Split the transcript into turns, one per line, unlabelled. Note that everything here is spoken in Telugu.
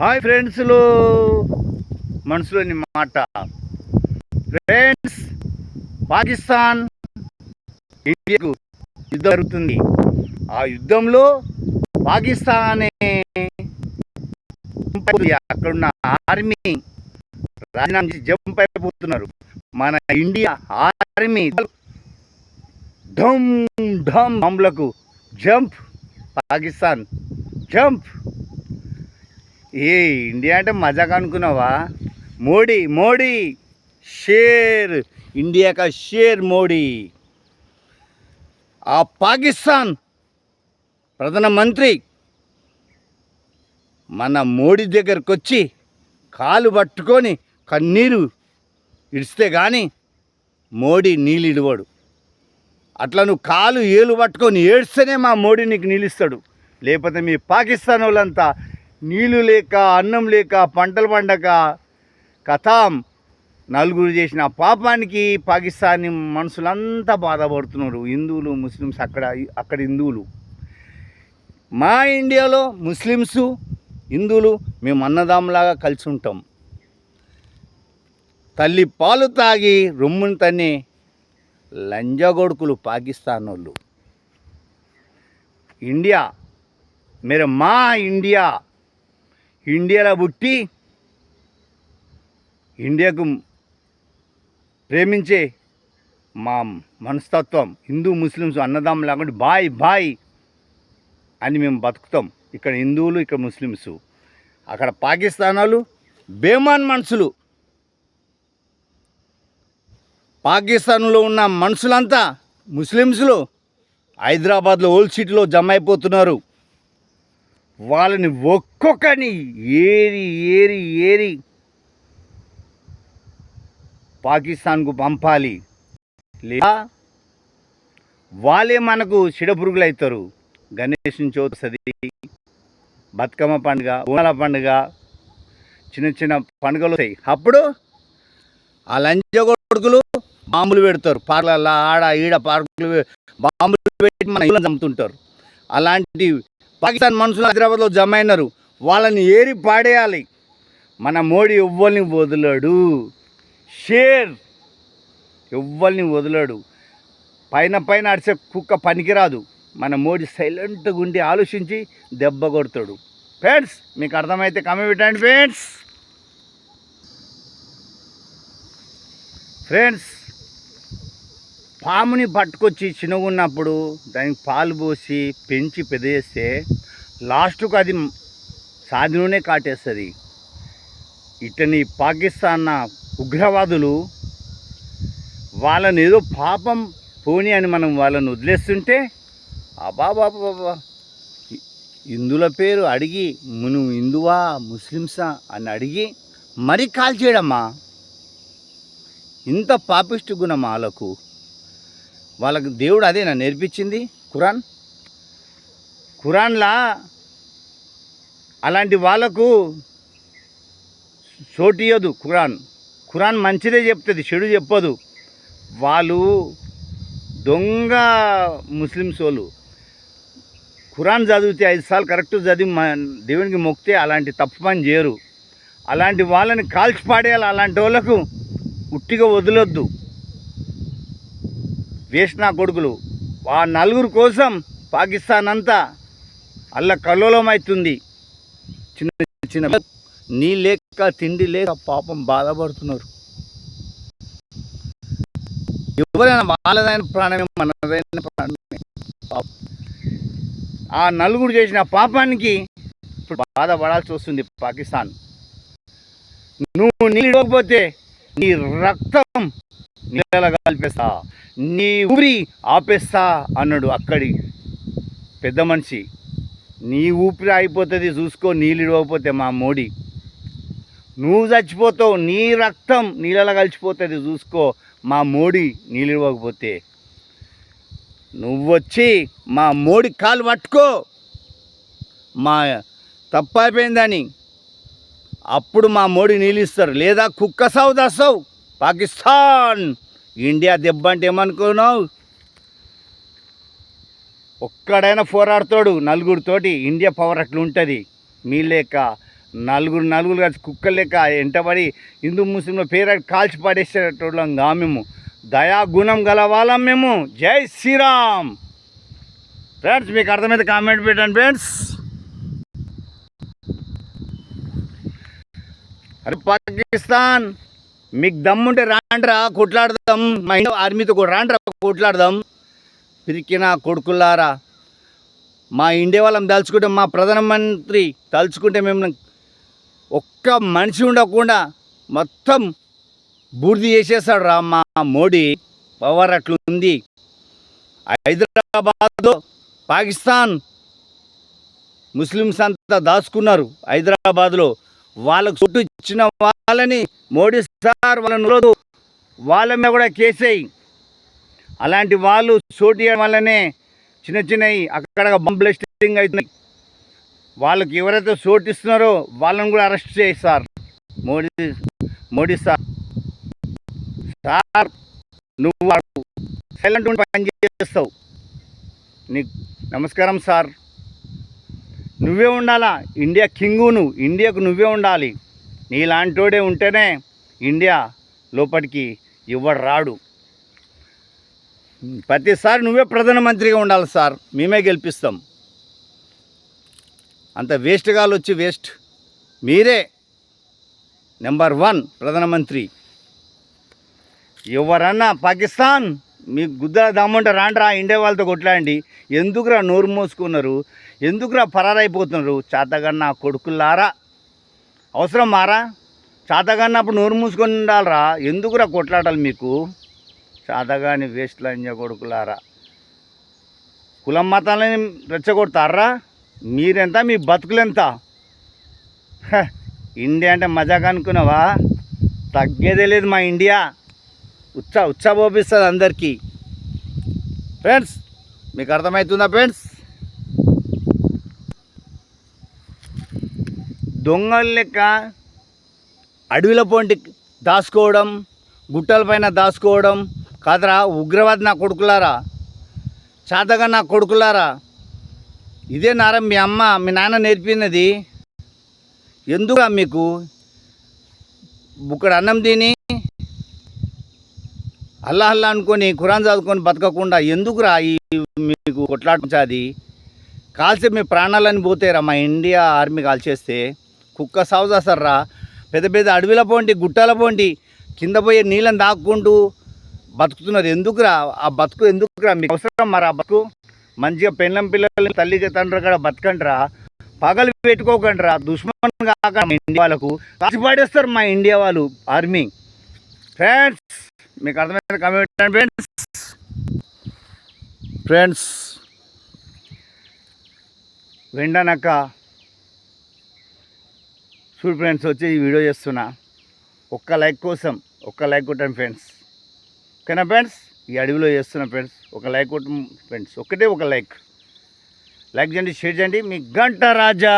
హాయ్ ఫ్రెండ్స్లో. మనసులోని మాట. ఫ్రెండ్స్ పాకిస్తాన్ ఇండియాకు యుద్ధం జరుగుతుంది. ఆ యుద్ధంలో పాకిస్తాన్ అక్కడున్న ఆర్మీ రాజీనామా చేసి జంప్ అయిపోతున్నారు. మన ఇండియా ఆర్మీ ఢమ్ ఢమ్ బాంబులకు జంప్. పాకిస్తాన్ జంప్. ఏ ఇండియా అంటే మజాక్ అనుకున్నావా? మోడీ మోడీ షేర్. ఇండియా కా షేర్ మోడీ. ఆ పాకిస్తాన్ ప్రధానమంత్రి మన మోడీ దగ్గరకు వచ్చి కాలు పట్టుకొని కన్నీరు ఇడిస్తే కానీ మోడీ నీళ్ళు ఇడవడు. అట్లా నువ్వు కాలు ఏలు పట్టుకొని ఏడ్స్తేనే మా మోడీ నీకు నీళ్ళిస్తాడు లేకపోతే మీ పాకిస్తాన్ వాళ్ళంతా నీళ్ళు లేక అన్నం లేక పంటలు పండక కథాం నలుగురు చేసిన పాపానికి పాకిస్తానీ మనుషులంతా బాధపడుతున్నారు. హిందువులు ముస్లిమ్స్ అక్కడ అక్కడ హిందువులు. మా ఇండియాలో ముస్లిమ్స్ హిందువులు మేము అన్నదాంలాగా కలిసి ఉంటాం. తల్లి పాలు తాగి రొమ్ముని తన్ని లంజగొడుకులు పాకిస్తాన్ వాళ్ళు ఇండియా మీరు మా ఇండియా ఇండియాలో పుట్టి ఇండియాకు ప్రేమించే మా మనస్తత్వం హిందూ ముస్లిమ్స్ అన్నదమ్ము లేకుండా బాయ్ బాయ్ అని మేము బతుకుతాం. ఇక్కడ హిందువులు ఇక్కడ ముస్లిమ్స్. అక్కడ పాకిస్తానాలు బేమాన్ మనుషులు. పాకిస్తాన్లో ఉన్న మనుషులంతా ముస్లిమ్స్లో. హైదరాబాద్లో ఓల్డ్ సిటీలో జమ అయిపోతున్నారు. వాళ్ళని ఒక్కొక్కని ఏరి ఏరి ఏరి పాకిస్తాన్కు పంపాలి. లేదా వాళ్ళే మనకు చిడపురుగులు అవుతారు గణేష్ చవితి బతుకమ్మ పండుగ ఊనాల పండుగ చిన్న చిన్న పండుగలు వస్తాయి. అప్పుడు ఆ లంచ కొడుకులు బాంబులు పెడతారు. పార్లర్ల ఆడ ఈడ పార్కులు బాంబులు పెట్టి మన ఇళ్ళని చంపుతుంటారు. అలాంటి పాకిస్తాన్ మనుషులు హైదరాబాద్లో జమ అయినారు. వాళ్ళని ఏరి పాడేయాలి. మన మోడీ ఎవ్వరిని వదలడు. షేర్ ఎవ్వరిని వదలడు. పైన పైన అడిసే కుక్క పనికిరాదు. మన మోడీ సైలెంట్గా ఉండి ఆలోచించి దెబ్బ కొడతాడు. ఫ్రెండ్స్ మీకు అర్థమైతే కమ్మి పెట్టండి ఫ్రెండ్స్. ఫ్రెండ్స్ పాముని పట్టుకొచ్చి చిన్నగున్నప్పుడు దానికి పాలు పోసి పెంచి పెద్ద చేస్తే లాస్ట్కు అది సాధిలోనే కాటేస్తుంది. ఇతని పాకిస్తాన్ ఉగ్రవాదులు వాళ్ళని ఏదో పాపం పోని అని మనం వాళ్ళని వదిలేస్తుంటే అబాబాబాబా హిందువుల పేరు అడిగి నువ్వు హిందువా ముస్లిమ్సా అని అడిగి మరీ కాల్ చేయడమ్మా. ఇంత పాపిష్టి గుణం వాళ్ళకు వాళ్ళకి దేవుడు అదేనా నేర్పించింది. ఖురాన్. ఖురాన్లా అలాంటి వాళ్ళకు చోటియదు ఖురాన్. ఖురాన్ మంచిదే చెప్తుంది చెడు చెప్పదు. వాళ్ళు దొంగ ముస్లిమ్స్ వాళ్ళు. ఖురాన్ చదివితే ఐదు సార్లు కరెక్ట్ చదివి దేవునికి మొక్కితే అలాంటి తప్పు పని చేయరు. అలాంటి వాళ్ళని కాల్చి పాడేయాలి అలాంటి వాళ్ళకు ఉట్టిగా వదిలొద్దు. వేసిన కొడుకులు ఆ నలుగురు కోసం పాకిస్తాన్ అంతా అల్ల కల్లోలం అవుతుంది చిన్న చిన్న నీ లేక తిండి లేక పాపం బాధపడుతున్నారు. ఎవరైనా వాళ్ళదైన ప్రాణమే మనదైన ప్రాణమే. పాపం. ఆ నలుగురు చేసిన పాపానికి ఇప్పుడు బాధపడాల్సి వస్తుంది పాకిస్తాన్. నువ్వు నీళ్ళు ఇవ్వకపోతే నీ రక్తం నీళ్ళ కలిపేస్తా. నీ ఊరి ఆపేస్తా అన్నాడు అక్కడి పెద్ద మనిషి. నీ ఊపిరి అయిపోతుంది చూసుకో నీళ్ళు ఇవ్వకపోతే మా మోడీ. నువ్వు చచ్చిపోతావు నీ రక్తం నీళ్ళలో కలిసిపోతుంది చూసుకో మా మోడీ నీళ్ళు ఇవ్వకపోతే నువ్వొచ్చి మా మోడీ కాలు పట్టుకో. మా తప్ప అయిపోయిందని అప్పుడు మా మోడీ నీళ్ళు ఇస్తారు. లేదా కుక్క సావు దాస్తావు. పాకిస్తాన్! ఇండియా దెబ్బ అంటే ఏమనుకున్నావు? ఒక్కడైనా పోరాడుతాడు నలుగురితోటి. ఇండియా పవర్ అట్లా ఉంటుంది మీ లేక నలుగురు నలుగురు కలిసి కుక్కలు లెక్క ఎంటబడి హిందూ ముస్లింల పేరు కాల్చి పడేసేటోళ్ళం కా మేము. దయా గుణం గల వాళ్ళం మేము. జై శ్రీరామ్. ఫ్రెండ్స్ మీకు అర్థమైతే కామెంట్ పెట్టండి ఫ్రెండ్స్ అరే పాకిస్తాన్. మీకు దమ్ముంటే రాండ్రా కొట్లాడదాం. మా ఇంట్లో ఆర్మీతో రాండ్రా కొట్లాడదాం. పిరికిన కొడుకులారా మా ఇండియా వాళ్ళని తలుచుకుంటే మా ప్రధానమంత్రి తలుచుకుంటే మేము ఒక్క మనిషి ఉండకుండా మొత్తం బూర్ది చేసేస్తాడు రా మా మోడీ. పవర్ అట్లుంది. హైదరాబాద్లో పాకిస్తాన్ ముస్లిమ్స్ అంతా దాచుకున్నారు హైదరాబాద్లో. వాళ్ళకు చుట్టూ ఇచ్చిన వాళ్ళని మోడీ సార్ వాళ్ళని రోజు వాళ్ళ మీద కూడా కేసేయి అలాంటి వాళ్ళు చోటు చేయడం వల్లనే చిన్న చిన్నవి అక్కడ బంబ్లెస్టింగ్ అవుతున్నాయి. వాళ్ళకి ఎవరైతే చోటు ఇస్తున్నారో వాళ్ళని కూడా అరెస్ట్ చేయి sir. Modi Modi sir. Sir నువ్వు సైలెంట్ ఉండి పని చేస్తావు. నీకు నమస్కారం సార్. నువ్వే ఉండాలా? ఇండియా కింగు నువ్వు ఇండియాకు నువ్వే ఉండాలి. నీలాంటోడే ఉంటేనే ఇండియా లోపలికి ఎవడు రాడు ప్రతిసారి నువ్వే ప్రధానమంత్రిగా ఉండాలి సార్. మేమే గెలిపిస్తాం. అంత వేస్ట్ గాలు వచ్చి వేస్ట్. మీరే నెంబర్ వన్ ప్రధానమంత్రి. ఎవరన్నా పాకిస్తాన్ మీకు గుద్దల దామంటే రాండ్రా ఇండియా వాళ్ళతో కొట్లాడండి. ఎందుకురా నోరు మోసుకున్నారు? ఎందుకురా పరారైపోతున్నారు చాతగన్న కొడుకులారా? అవసరం మారా? చాతగానప్పుడు నోరు మూసుకొని ఉండాలరా. ఎందుకురా కొట్లాడాలి మీకు? చాతగాని వేస్ట్ కొడుకులారా. కులం మతాలని రెచ్చగొడతారా? మీరెంత? మీ బతుకులెంత? హ, ఇండియా అంటే మజాగా అనుకున్నావా? తగ్గేదే లేదు మా ఇండియా. ఉత్సా ఉత్సాహోపిస్తుంది అందరికీ. ఫ్రెండ్స్ మీకు అర్థమవుతుందా ఫ్రెండ్స్? దొంగలు లెక్క అడవిల పొంటి దాచుకోవడం గుట్టలపైన దాచుకోవడం. కాదరా ఉగ్రవాది నా కొడుకులారా? చాతగా నా కొడుకులారా? ఇదే నారా మీ అమ్మ మీ నాన్న నేర్పినది. ఎందుక మీకు? ఇక్కడ అన్నం తిని అల్లా అల్లా అనుకొని ఖురాన్ చదువుకొని బతకకుండా ఎందుకురా ఈ మీకు కొట్లాడించాది కాల్చి మీ ప్రాణాలని పోతేరా మా ఇండియా ఆర్మీ కాల్చేస్తే. కుక్క సాగు చేస్తారా? పెద్ద పెద్ద అడవిల పోండి గుట్టల పోండి కింద పోయే నీళ్ళని దాక్కుంటూ బతుకుతున్నారు. ఎందుకురా? ఆ బతుకు ఎందుకురా? మీకు అవసరం మరి ఆ బతుకు? మంచిగా పెళ్ళం పిల్లలు తల్లి తండ్రి కూడా బతకండిరా. పగలు పెట్టుకోకండిరా. దుష్మన్ కాక ఇండియా వాళ్ళకు కాసి మా ఇండియా వాళ్ళు ఆర్మీ. ఫ్రెండ్స్ మీకు అర్థమైన కమెంట్ ఫ్రెండ్స్? ఫ్రెండ్స్ వెండనక్క చూడు ఫ్రెండ్స్ వచ్చి ఈ వీడియో చేస్తున్నా. ఒక్క లైక్ కోసం ఒక్క లైక్ కొట్టండి ఫ్రెండ్స్ ఓకేనా ఫ్రెండ్స్ ఈ అడవిలో చేస్తున్నా ఫ్రెండ్స్ ఒక లైక్ కొట్టం ఫ్రెండ్స్ ఒకటే ఒక లైక్ లైక్ చేయండి షేర్ చేయండి. మీ గంట రాజా!